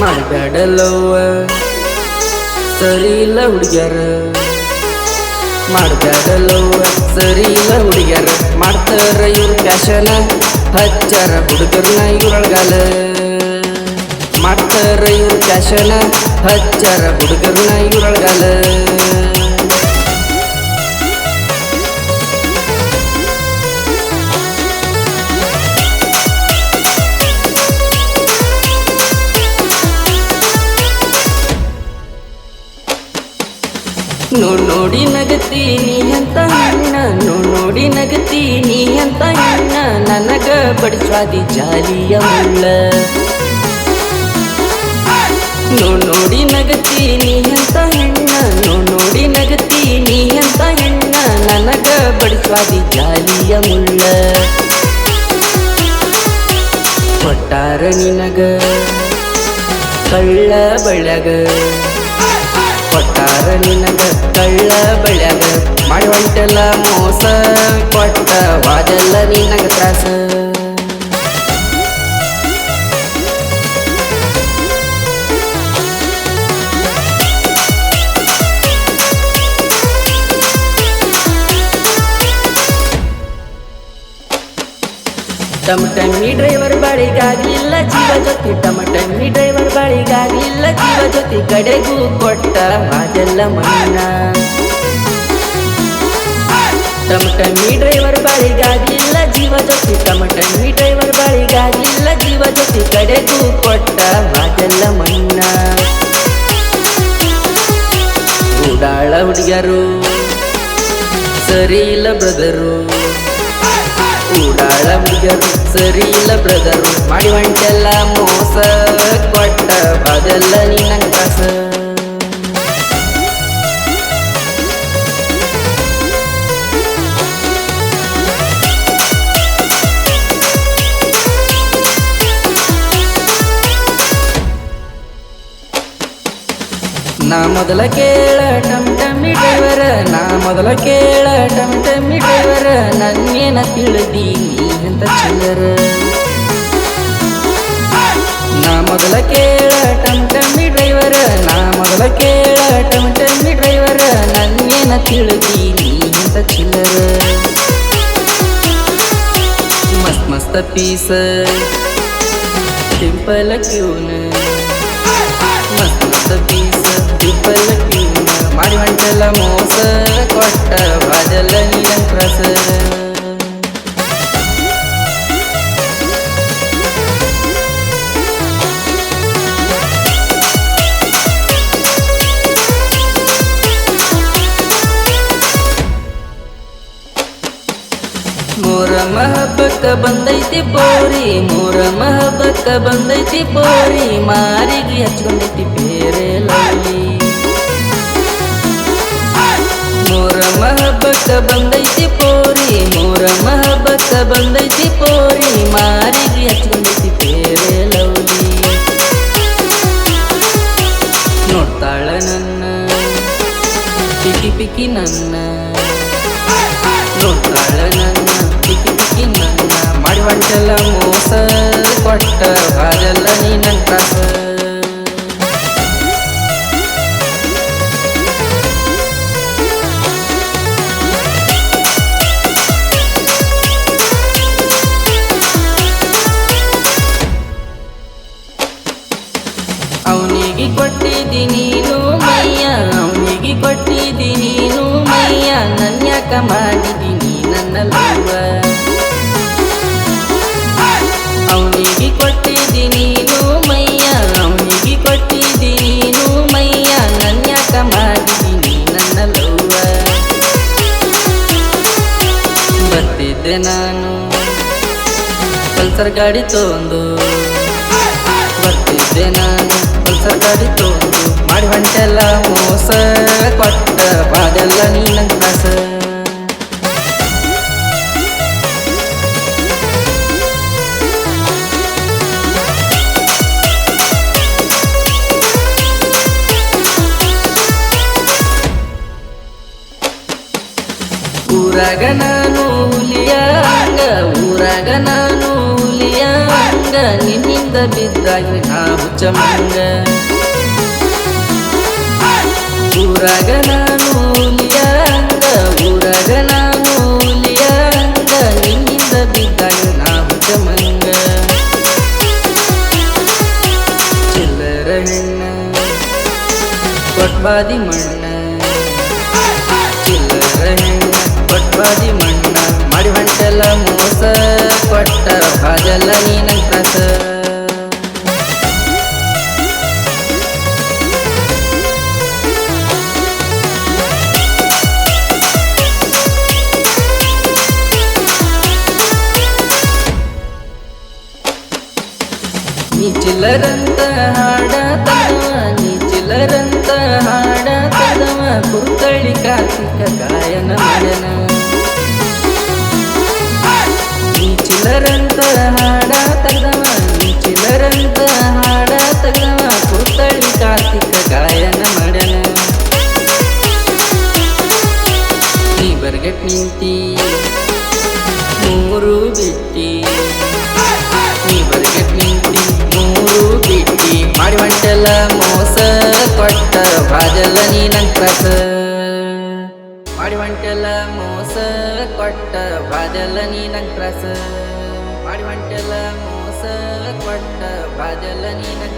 ಮಾಡಬೇಡಲ್ಲವ್ವ ಸರಿ ಇಲ್ಲ ಹುಡುಗ್ಯಾರ. ಮಾಡಬೇಡಲ್ಲವ್ವ ಇಲ್ಲ ಹುಡುಗ್ಯಾರ. ಮಾಡ್ತಾರ ಇವ್ರ ಫ್ಯಾಷನ ಹಚ್ಚಾರ ಹುಡುಗರ್ನ ಇವ್ರೊಳಗಾಲ. ಮಾಡ್ತಾರ ಇವ್ರ ಫ್ಯಾಷನ ಹಚ್ಚಾರ ಹುಡುಗರ್ನ ಇವ್ರೊಳಗಾಲ. ನೋಡ್ ನಗತೀನಿ ಅಂತ ಹೆಣ್ಣ ನೋಡ್ ನಗತೀನಿ ಅಂತ ಹೆಣ್ಣ ನನಗ ಬಡಿಸ್ವಾದಿ ಜಾಲಿಯ ಮುಳ್ಳ ನೋ ನೋಡಿ ನಗತೀನಿ ಅಂತ ನೋಡ್ ನೋಡಿ ನಗತೀನಿ ಅಂತ ಹೆಣ್ಣ ನನಗ ಬಡಿಸ್ವಾದಿ ಜಾಲಿಯ ಮುಳ್ಳ ಕೊಟ್ಟಾರ ನಿನಗ ಕಳ್ಳ ಬಳಗ ಕೊಟ್ಟಾರ ನಿನಗ ಕಳ್ಳ ಮಾಡಿ ಮಾಡುವಂತೆಲ್ಲ ಮೋಸ ಕೊಟ್ಟ ವಾದೆಲ್ಲ ನಿನಗ ತ್ರಾಸ. ಟಮ್ ಟಮ್ಮಿ ಡ್ರೈವರ್ ಬಾಳಿಗಾಗ್ಲಿಲ್ಲ ಜೀವ ಜೊತೆ ಟಮ ಟಮ್ಮಿ ಡ್ರೈವರ್ ಬಾಳಿಗಾಗ್ಲಿಲ್ಲ ಜೀವ ಜೊತೆ ಕಡೆಗೂ ಕೊಟ್ಟ ಅದೆಲ್ಲ ಮಣ್ಣ. ಟಮ ಟಮ್ಮಿ ಡ್ರೈವರ್ ಬಾಳಿಗಾಗ್ಲಿಲ್ಲ ಜೀವ ಜೊತೆ ಟಮ ಟಮ್ಮಿ ಡ್ರೈವರ್ ಬಾಳಿಗಾಗ್ಲಿಲ್ಲ ಜೀವ ಜೊತೆ ಕಡೆಗೂ ಕೊಟ್ಟ ಅದೆಲ್ಲ ಮಣ್ಣ. ಉಡಾಳ ಹುಡುಗರು ಸರಿ ಇಲ್ಲ ಬ್ರದರು. ಉಡಾಳ ಹುಡುಗರು ಸರಿ ಇಲ್ಲ ಬ್ರದರು ಮಾಡಿ ಹೊಂಟೆಲ್ಲ ಮೋಸ ಕೊಟ್ಟ ಅದೆಲ್ಲ ನಿನ್ನ ಕಾಸ ನಾ ಮೊದಲ ಕೇಳ ಟಮ್ ಟಮ್ಮಿ ಡ್ರೈವರ ನಾ ಮೊದಲ ಕೇಳ ಟಮ್ ಟಮ್ಮಿ ಡ್ರೈವರ ನನ್ನೇನ ತಿಳಿದಿ ನೀ ಅಂತ ಚಿಲ್ಲರ ನಾ ಮೊದಲ ಕೇಳ ಟಮ್ ಟಮ್ಮಿ ಡ್ರೈವರ ನಾ ಮೊದಲ ಕೇಳ ಟಮ್ ಟಮ್ಮಿ ಡ್ರೈವರ ನನ್ನೇನ ತಿಳಿದಿ ನೀ ಅಂತ ಚಿಲ್ಲರ ಮಸ್ತ್ ಮಸ್ತ್ ಪೀಸ ಸಿಂಪಲ್ ಕ್ಯೂನ್ ಮಸ್ತ್ ಮಸ್ತ್ ಪೀಸ ಸಿಂಪಲ್ ಕ್ಯೂನ್ ಮಾಡಿ ಹೊಂಟೆಲ್ಲ ಮೋಸ ಕೊಟ್ಟ ಅದೆಲ್ಲ ನೀನ ಪ್ರಸ ಮಹಬಕ್ಕ ಬಂದೈತಿ ಬೋರಿ, ಮೂರ ಮಹಬಕ್ಕ ಬಂದೈತಿ ಬೋರಿ, ಮಾರಿಗೆ ಹಚ್ಕೊಂಡೈತಿ ಬೇರೆ ಲವ್ಲಿ. ಮೂರ ಮಹಬಕ್ಕ ಬಂದೈತಿ ಪೋರಿ ಮೂರ ಮಹಬಕ್ಕ ಬಂದೈತಿ ಪೋರಿ ಮಾರಿಗೆ ಹಚ್ಕೊಂಡೈತಿ ಬೇರೆ ಲವ್ಲಿ. ನೋಡ್ತಾಳ ನನ್ನ, ಪಿಕಿ ಪಿಕಿ ನನ್ನ. ನೀನ ತ್ರಾಸ ಅವನಿಗೆ ಕೊಟ್ಟಿದ್ದೀನಿ ಮೈಯ ಅವನಿಗೆ ಕೊಟ್ಟಿದ್ದಿ ನೀನು ಮೈಯ. ನನ್ಯಾಕ ಮಾಡಿದ್ದೀನಿ ನನ್ನ ಲವ್ವ. ಬರ್ತಿದ್ದೆ ನಾನು. ಪಲ್ಸರ್ ಗಾಡಿ ತೊಂದು ಬರ್ತಿದ್ದೆ ನಾನು. ಪಲ್ಸರ್ ಗಾಡಿ ತೊಂದು ಮಾಡಿ ಹೊಂಟೆಲ್ಲ ಮೋಸ. ಕೊಟ್ಟ ಬಾದೆಲ್ಲ ನೀನಂಗೆ ಕಾಸ ಊರಾಗ ನಾನು ಹುಲಿಯ ಹಂಗ ಊರಾಗ ನಾನು ಹುಲಿಯ ಹಂಗ ನಿನ್ನಿಂದ ಬಿದ್ದಾಗಿ ನಾವು ಚಮಂಗ ಮಂಗ ಊರಾಗ ನಾನು ಹುಲಿಯಂಗ, ಊರಾಗ ನಾನು ಹುಲಿಯಂಗ, ನಿನ್ನಿಂದ ಬಿದ್ದಾಗಿ ನಾವು ಚಮಂಗ ಮಂಗ ಚಿಲ್ಲರ ಹೆಣ್ಣ ಕೊಟ್ಬಾದಿ ಮಣ್ಣ. ಚಿಲ್ಲರ ಹೆಣ್ಣ ಕೊಟ್ಬಾದಿ ಮಣ್ಣ. ಹೊಂಟೆಲ್ಲ ಮೋಸ ಕೊಟ್ಟ ಬಾಜಲ್ಲ ನೀನು ಕಸ. ನೀ ಚಿಲ್ಲರಂತ ಹಾಡ ಹಾಡತ ನೀ ಕಾರ್ತಿಕ ಗಾಯನ ಮಾಡನ ಚಿಲ್ಲರಂತ ಹಾಡ ತಗದವ ನೀ ಚಿಲ್ಲರಂತ ಹಾಡ ತಗದವ ಕುರ್ತಳಿ ಕಾರ್ತಿಕ ಗಾಯನ ಮಾಡನ. ನೀ ಬರ್ಗಟ್ ನಿಂತಿ, ಮೂರು ಬಿಟ್ಟಿ. ನೀ ಬರ್ಗಟ್ ನಿಂತಿ, ಮೂರು ಬಿಟ್ಟಿ. ಮಾಡಿ ಮಂಟಲ ಮೋಸ ಕೊಟ್ಟ ಬಾಜಲ್ಲ ನೀನಂಗ್ ತ್ರಾಸ ಮಾಡಿ ಮಂಟಲ ಮೋಸ ಕೊಟ್ಟ ಬಾಜಲ್ಲ ನೀನಂಗ್ ತ್ರಾಸ ಮಾಡಿ ಹೊಂಟೆಲ್ಲ ಮೋಸ ಕೊಟ್ಟ ಬಾಜಲ್ಲ ನೀನಂಗ್ ತ್ರಾಸ